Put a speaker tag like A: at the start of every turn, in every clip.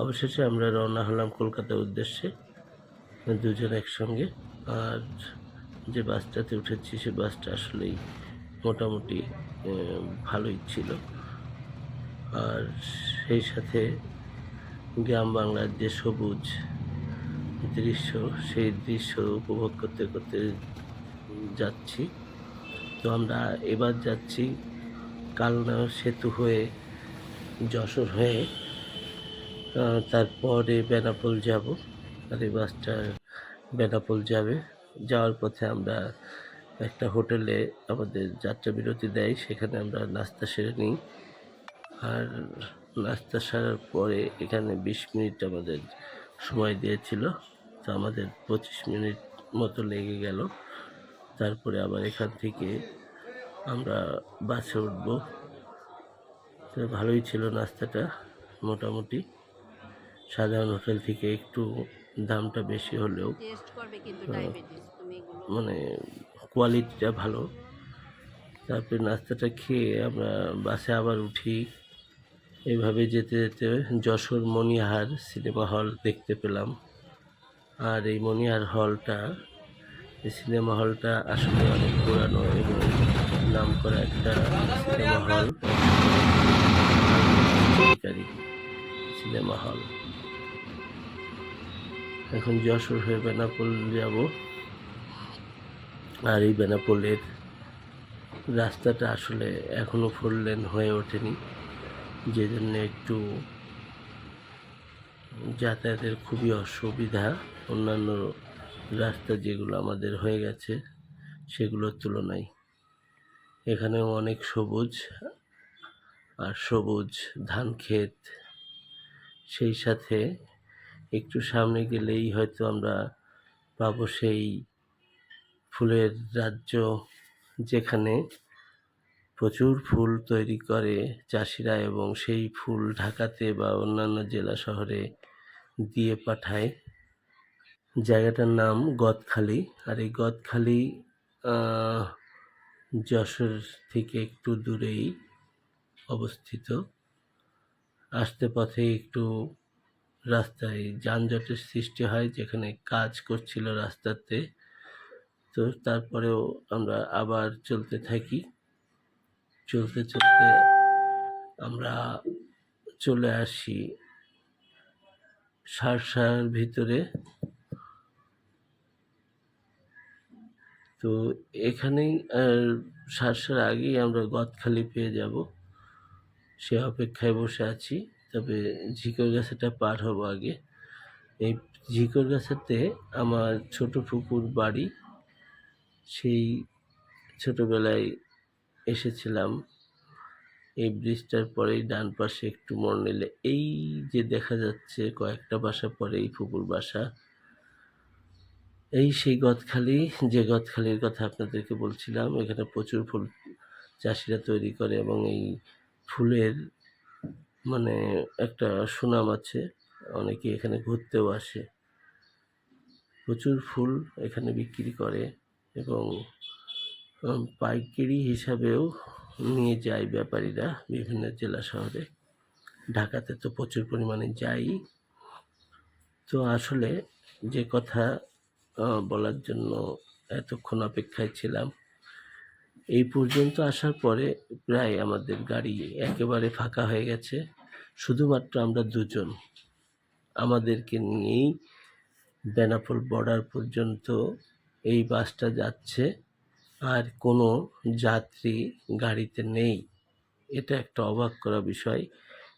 A: অবশেষে আমরা রওনা হলাম কলকাতার উদ্দেশ্যে। দুজন একসঙ্গে। আর যে বাসটাতে উঠেছি, সে বাসটা আসলেই মোটামুটি ভালোই ছিল। আর সেই সাথে গ্রাম বাংলার যে সবুজ দৃশ্য, সেই দৃশ্য উপভোগ করতে করতে যাচ্ছি। তো আমরা এবার যাচ্ছি কালনা সেতু হয়ে যশোর হয়ে তারপরে বেনাপোল যাব। আর এই বাসটা বেনাপোল যাবে। যাওয়ার পথে আমরা একটা হোটেলে আমাদের যাত্রা বিরতি দেয়। সেখানে আমরা নাস্তা সেরে নিই। আর নাস্তা সারার পরে এখানে বিশ মিনিট আমাদের সময় দিয়েছিল। তো আমাদের পঁচিশ মিনিট মতো লেগে গেল। তারপরে আবার এখান থেকে আমরা বাসে উঠব। তো ভালোই ছিল নাস্তাটা, মোটামুটি। সাধারণ হোটেল থেকে একটু দামটা বেশি হলেও
B: এগুলো
A: মানে কোয়ালিটিটা ভালো। তারপরে নাস্তাটা খেয়ে আমরা বাসে আবার উঠি। এইভাবে যেতে যেতে যশোর মণিহার সিনেমা হল দেখতে পেলাম। আর এই মণিহার হলটা এই সিনেমা হলটা আসলে অনেক পুরানো এবং নাম করা একটা সিনেমা হল। Cinema hall. এখন যশোর হয়ে বেনাপোল যাব। আর এই বেনাপোলের রাস্তাটা আসলে এখনও ফোর লেন হয়ে ওঠেনি। যে জন্য একটু যাতায়াতের খুবই অসুবিধা। অন্যান্য রাস্তা যেগুলো আমাদের হয়ে গেছে, সেগুলোর তুলনায়। এখানেও অনেক সবুজ আর সবুজ ধান ক্ষেত, সেই সাথে একটু সামনে গেলেই হয়তো আমরা পাবো সেই ফুলের রাজ্য যেখানে প্রচুর ফুল তৈরি করে চাষিরা এবং সেই ফুল ঢাকাতে বা অন্যান্য জেলা শহরে দিয়ে পাঠায়। জায়গাটার নাম গদখালি আর এই গদখালি যশোর থেকে একটু দূরেই অবস্থিত। আসতে পথে একটু রাস্তায় যানজটের সৃষ্টি হয়, যেখানে কাজ করছিল রাস্তাতে। তো তারপরেও আমরা আবার চলতে থাকি। চলতে চলতে আমরা চলে আসি সারসার ভিতরে। তো এখানেই সারসার আগেই আমরা গদখালি পেয়ে যাব। সে অপেক্ষায় বসে আছি। তবে ঝিকর গাছেটা পার হব আগে। এই ঝিকর গাছেতে আমার ছোট ফুপুর বাড়ি। সেই ছোটবেলায় এসেছিলাম। এই ব্রিজটার পরেই ডান পাশে একটু মোড় নিলে এই যে দেখা যাচ্ছে কয়েকটা বাসা পরে এই ফুপুর বাসা। এই সেই গদখালি, যে গদখালির কথা আপনাদেরকে বলছিলাম, এখানে প্রচুর ফুল চাষিরা তৈরি করে এবং এই ফুলের মানে একটা সুনাম আছে। অনেকে এখানে ঘুরতেও আসে। প্রচুর ফুল এখানে বিক্রি করে এবং পাইকারি হিসাবেও নিয়ে যায় ব্যাপারীরা বিভিন্ন জেলা শহরে। ঢাকাতে তো প্রচুর পরিমাণে যাই। তো আসলে যে কথা বলার জন্য এতক্ষণ অপেক্ষায় ছিলাম। এই পর্যন্ত আসার পরে প্রায় আমাদের গাড়ি একেবারে ফাঁকা হয়ে গেছে। শুধুমাত্র আমরা দুজন। আমাদেরকে নিয়েই বেনাপোল বর্ডার পর্যন্ত এই বাসটা যাচ্ছে। আর কোনো যাত্রী গাড়িতে নেই। এটা একটা অবাক করা বিষয়।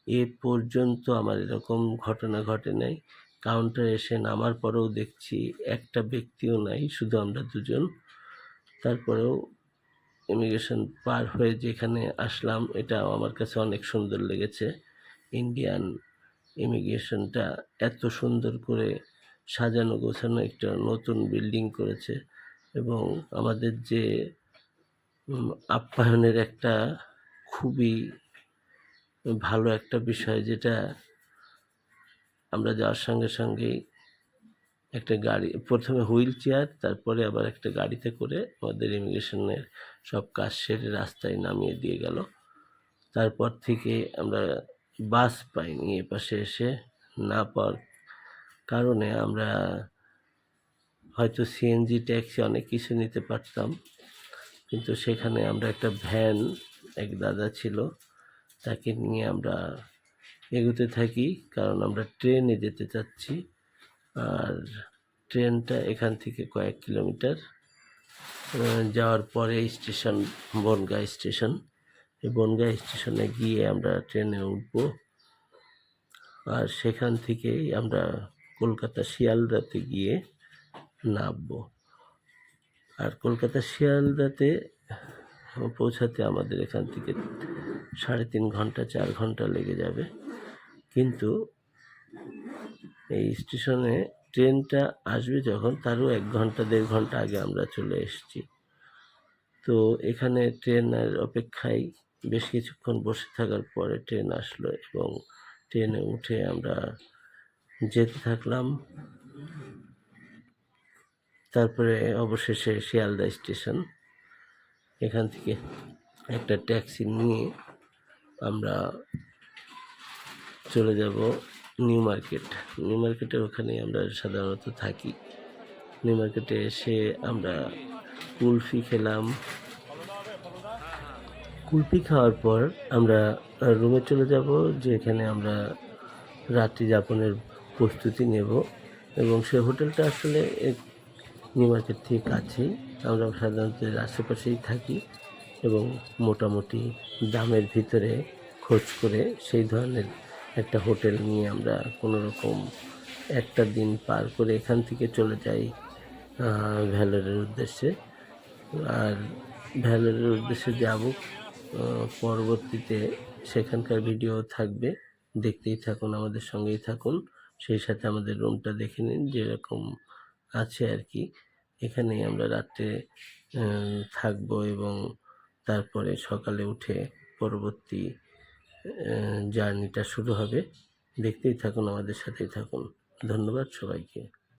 A: এ পর্যন্ত আমার এরকম ঘটনা ঘটে নাই। কাউন্টার এসে নামার পরেও দেখছি একটা ব্যক্তিও নাই, শুধু আমরা দুজন। তারপরেও ইমিগ্রেশন পার হয়ে যেখানে আসলাম এটা আমার কাছে অনেক সুন্দর লেগেছে। ইন্ডিয়ান ইমিগ্রেশনটা এত সুন্দর করে সাজানো, গোছানো একটা নতুন বিল্ডিং করেছে এবং আমাদের যে আপ্যায়নের একটা খুবই ভালো একটা বিষয় যেটা আমরা যাওয়ার সঙ্গে সঙ্গেই একটা গাড়ি, প্রথমে হুইল চেয়ার, তারপরে আবার একটা গাড়িতে করে আমাদের ইমিগ্রেশনের সব কাজ সেরে রাস্তায় নামিয়ে দিয়ে গেল। তারপর থেকে আমরা বাস পাইনি এ পাশে এসে না পাওয়ার কারণে আমরা হয়তো সিএনজি ট্যাক্সি অনেক কিছু নিতে পারতাম। কিন্তু সেখানে আমরা একটা ভ্যান, এক দাদা ছিল, তাকে নিয়ে আমরা এগোতে থাকি, কারণ আমরা ট্রেনে যেতে চাচ্ছি। আর ট্রেনটা এখান থেকে কয়েক কিলোমিটার যাওয়ার পরে স্টেশন, বনগাঁ স্টেশন। এই বনগাঁ স্টেশনে গিয়ে আমরা ট্রেনে উঠবো। আর সেখান থেকেই আমরা কলকাতা শিয়ালদাতে গিয়ে নামবো। আর কলকাতা শিয়ালদাতে পৌঁছাতে আমাদের এখান থেকে সাড়ে তিন ঘণ্টা, চার ঘণ্টা লেগে যাবে। কিন্তু এই স্টেশনে ট্রেনটা আসবে যখন, তারও এক ঘণ্টা, দেড় ঘণ্টা আগে আমরা চলে এসেছি। তো এখানে ট্রেনের অপেক্ষায় বেশ কিছুক্ষণ বসে থাকার পরে ট্রেন আসলো এবং ট্রেনে উঠে আমরা যেতে থাকলাম। তারপরে অবশেষে শিয়ালদা স্টেশন। এখান থেকে একটা ট্যাক্সি নিয়ে আমরা চলে যাব। New market. নিউ মার্কেটের ওখানে আমরা সাধারণত থাকি। নিউ মার্কেটে এসে আমরা কুলফি খেলাম। কুলফি খাওয়ার পর আমরা রুমে চলে যাব, যেখানে আমরা রাত্রি যাপনের প্রস্তুতি নেব। এবং সে হোটেলটা আসলে নিউ মার্কেট থেকে কাছেই। আমরা সাধারণত আশেপাশেই থাকি এবং মোটামুটি দামের ভিতরে খোঁজ করে সেই ধরনের একটা হোটেল নিয়ে আমরা কোনো রকম একটা দিন পার করে এখান থেকে চলে যাই ভ্যালোরের উদ্দেশ্যে। আর ভ্যালোরের উদ্দেশ্যে যাব পরবর্তীতে সেখানকার ভিডিও থাকবে, দেখতেই থাকুন, আমাদের সঙ্গেই থাকুন। সেই সাথে আমাদের রুমটা দেখে নিন, যেরকম আছে আর কি। এখানেই আমরা রাত্রে থাকব এবং তারপরে সকালে উঠে পরবর্তী জার্নিটা শুরু হবে। দেখতেই থাকুন আমাদের সাথেই থাকুন। ধন্যবাদ সবাইকে।